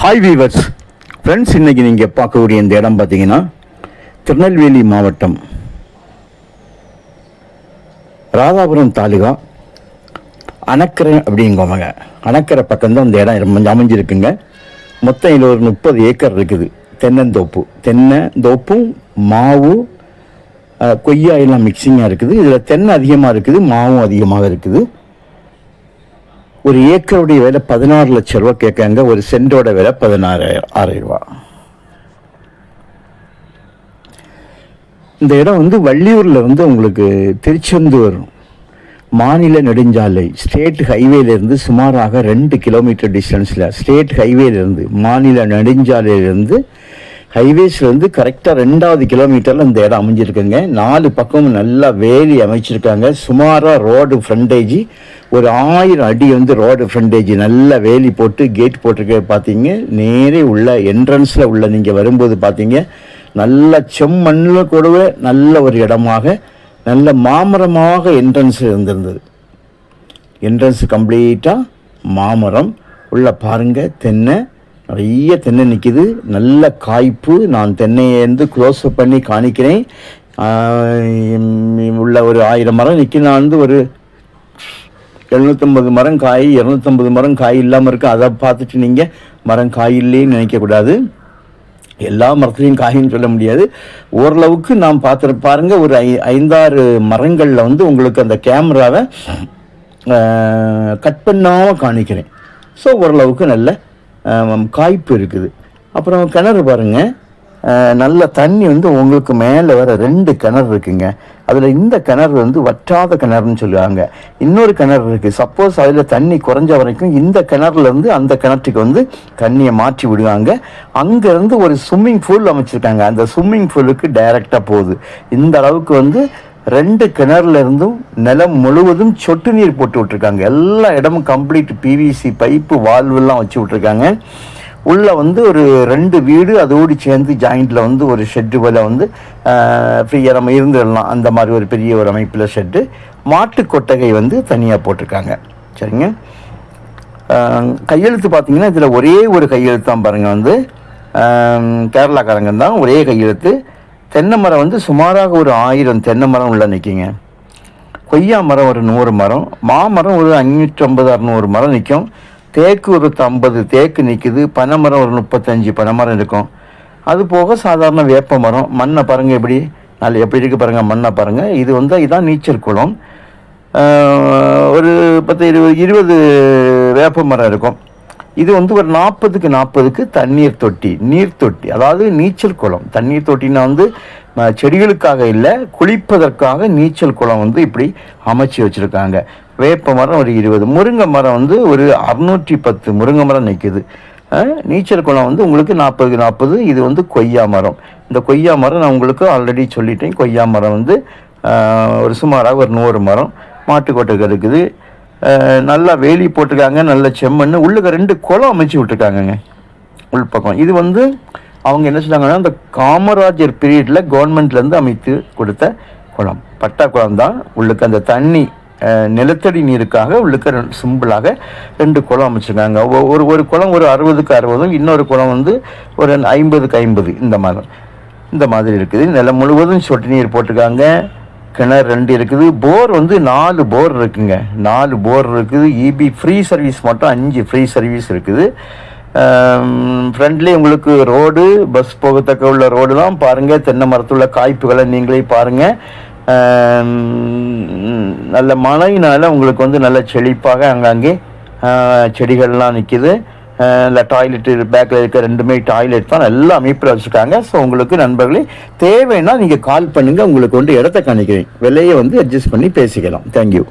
Hi viewers friends இன்னைக்கு நீங்கள் பார்க்கக்கூடிய இந்த இடம் பார்த்தீங்கன்னா திருநெல்வேலி மாவட்டம். ராதாபுரம் தாலுகா அணக்கரை அப்படிங்குவாங்க அணக்கரை பக்கம்தான் இந்த இடம் ரொம்ப அமைஞ்சிருக்குங்க. மொத்தம் இதில் ஒரு முப்பது ஏக்கர் இருக்குது. தென்னந்தோப்பு. தென்னை தோப்பும் மாவு கொய்யா எல்லாம் மிக்சிங்காக இருக்குது. இதில் தென்னை அதிகமாக இருக்குது மாவும் அதிகமாக இருக்குது. ஒரு ஏக்கருடைய விலை பதினாறு லட்சம் ரூபா கேட்காங்க ஒரு சென்டோட விலை பதினாறு ஆறாயிரம் ரூபா இந்த இடம் வந்து வள்ளியூரில் வந்து உங்களுக்கு திருச்செந்தூர் மாநில நெடுஞ்சாலை ஸ்டேட் ஹைவேலேருந்து சுமாராக ரெண்டு கிலோமீட்டர் டிஸ்டன்ஸில் ஸ்டேட் ஹைவேலேருந்து மாநில நெடுஞ்சாலையிலேருந்து ஹைவேஸ்லேருந்து கரெக்டாக ரெண்டாவது கிலோமீட்டரில் இந்த இடம் அமைஞ்சிருக்குங்க. நாலு பக்கமும் நல்லா வேலி அமைச்சிருக்காங்க. சுமாராக ரோடு ஃப்ரண்டேஜ் ஒரு ஆயிரம் அடி வந்து ரோடு ஃப்ரண்டேஜ் நல்லா வேலி போட்டு கேட் போட்டிருக்க பார்த்தீங்க. நேரே உள்ள என்ட்ரன்ஸில் உள்ள நீங்கள் வரும்போது பார்த்தீங்க. நல்ல செம்மண்ணில் கூடவே நல்ல ஒரு இடமாக நல்ல மாமரமாக என்ட்ரன்ஸ் இருந்திருந்தது. என்ட்ரன்ஸ் கம்ப்ளீட்டாக மாமரம். உள்ள பாருங்கள் தென்னை நிறைய தென்னை நிற்கிது நல்ல காய்ப்பு. நான் தென்னையை வந்து க்ளோஸ் பண்ணி காணிக்கிறேன். உள்ள ஒரு ஆயிரம் மரம் நிற்கி நான் வந்து ஒரு எழுநூற்றம்பது மரம் காய் இரநூத்தம்பது மரம் காய் இல்லாமல் இருக்குது அதை பார்த்துட்டு நீங்கள் மரம் காய் இல்லைன்னு நினைக்கக்கூடாது எல்லா மரத்துலையும் காயின்னு சொல்ல முடியாது. ஓரளவுக்கு நாம் பார்த்துரு பாருங்க ஒரு ஐ ஐந்தாறு மரங்களில் வந்து உங்களுக்கு அந்த கேமராவை கட் பண்ணாமல் காணிக்கிறேன். ஸோ ஓரளவுக்கு நல்ல காய்ப்பு இருக்குது. அப்புறம் கிணறு பாருங்க. நல்ல தண்ணி வந்து உங்களுக்கு மேலே வர ரெண்டு கிணறு இருக்குங்க. அதில் இந்த கிணறு வந்து வற்றாத கிணறுன்னு சொல்லுவாங்க. இன்னொரு கிணறு இருக்குது சப்போஸ் அதில் தண்ணி குறைஞ்ச வரைக்கும் இந்த கிணறுலேருந்து அந்த கிணற்றுக்கு வந்து தண்ணியை மாற்றி விடுவாங்க. அங்கேருந்து ஒரு ஸ்விம்மிங் பூல் அமைச்சிருக்காங்க. அந்த ஸ்விம்மிங் பூலுக்கு டைரெக்டாக போகுது. இந்த அளவுக்கு வந்து ரெண்டு கிணறுல இருந்தும் நிலம் முழுவதும் சொட்டு நீர் போட்டு விட்டுருக்காங்க. எல்லா இடமும் கம்ப்ளீட் பிவிசி பைப்பு வால்வெல்லாம் வச்சு விட்டுருக்காங்க. உள்ளே வந்து ஒரு ரெண்டு வீடு அதோடு சேர்ந்து ஜாயிண்டில் வந்து ஒரு ஷெட்டு போல வந்து ஃப்ரீயாக நம்ம இருந்துடலாம். அந்த மாதிரி ஒரு பெரிய ஒரு அமைப்பில் ஷெட்டு மாட்டு கொட்டகை வந்து தனியாக போட்டிருக்காங்க. சரிங்க? கையெழுத்து பார்த்தீங்கன்னா இதில் ஒரே ஒரு கையெழுத்து தான் பாருங்கள் வந்து. கேரளாக்காரங்க தான் ஒரே கையெழுத்து. தென்னை மரம் வந்து சுமாராக ஒரு ஆயிரம் தென்னை மரம் உள்ள நிற்கிங்க கொய்யா மரம் ஒரு நூறு மரம் மாமரம் ஒரு அஞ்சூற்றம்பது அறநூறு மரம் நிற்கும் தேக்கு ஒரு ஐம்பது தேக்கு நிற்கிது பனைமரம் ஒரு முப்பத்தஞ்சு பனைமரம் இருக்கும். அது போக சாதாரண வேப்ப மரம் மண்ணை பாருங்கள் எப்படி நல்ல எப்படி இருக்குது பாருங்கள் மண்ணை பாருங்கள் இது வந்து இதுதான் நீச்சல் குளம். ஒரு பத்து இருபது இருபது வேப்ப மரம் இருக்கும். இது வந்து ஒரு நாற்பதுக்கு நாற்பதுக்கு தண்ணீர் தொட்டி நீர் தொட்டி. அதாவது நீச்சல் குளம். தண்ணீர் தொட்டினா வந்து செடிகளுக்காக இல்லை குளிப்பதற்காக நீச்சல் குளம் வந்து இப்படி அமைச்சு வச்சுருக்காங்க. வேப்ப மரம் ஒரு இருபது. முருங்கை மரம் வந்து ஒரு அறுநூற்றி பத்து முருங்கை மரம் நிற்கிது நீச்சல் குளம் வந்து உங்களுக்கு நாற்பதுக்கு நாற்பது. இது வந்து கொய்யா மரம். இந்த கொய்யா மரம் நான் உங்களுக்கு ஆல்ரெடி சொல்லிட்டேன். கொய்யா மரம் வந்து ஒரு சுமாராக ஒரு நூறு மரம். மாட்டுக்கோட்டைக்கு இருக்குது. நல்லா வேலி போட்டிருக்காங்க நல்ல செம்மண் உள்ளுக்கு ரெண்டு குளம் அமைச்சு விட்டுருக்காங்கங்க உள்பக்கம். இது வந்து அவங்க என்ன சொன்னாங்கன்னா இந்த காமராஜர் பீரியடில் கவர்மெண்ட்லேருந்து அமைத்து கொடுத்த குளம். பட்டா குளம் தான். உள்ளுக்கு அந்த தண்ணி நிலத்தடி நீருக்காக உள்ளுக்கு ரெண்டு சிம்பிளாக ரெண்டு குளம் அமைச்சிருக்காங்க. ஒரு ஒரு குளம் ஒரு அறுபதுக்கு அறுபதும் இன்னொரு குளம் வந்து ஒரு ஐம்பதுக்கு ஐம்பது. இந்த மாதிரி இந்த மாதிரி இருக்குது. நிலம் முழுவதும் சொட்டு நீர் போட்டிருக்காங்க. கிணறு ரெண்டு இருக்குது. போர் வந்து நாலு போர் இருக்குங்க. நாலு போர் இருக்குது. இபி ஃப்ரீ சர்வீஸ் மட்டும் அஞ்சு ஃப்ரீ சர்வீஸ் இருக்குது. ஃப்ரண்ட்லி உங்களுக்கு ரோடு பஸ் போகத்தக்க உள்ள ரோடு தான் பாருங்கள் தென்னை மரத்துள்ள காய்ப்புகளை நீங்களே பாருங்கள் நல்ல மழையினால் உங்களுக்கு வந்து நல்ல செழிப்பாக அங்கங்கே செடிகள்லாம் நிற்கிது இல்லை டாய்லெட்டு பேக்கில் இருக்க ரெண்டுமே டாய்லெட் தான். நல்ல அமைப்பில் வச்சுருக்காங்க. ஸோ உங்களுக்கு நண்பர்களே தேவைன்னா நீங்கள் கால் பண்ணுங்கள் உங்களுக்கு வந்து இடத்த காணிக்கிறேன் விலையை வந்து அட்ஜஸ்ட் பண்ணி பேசிக்கலாம். தேங்க்யூ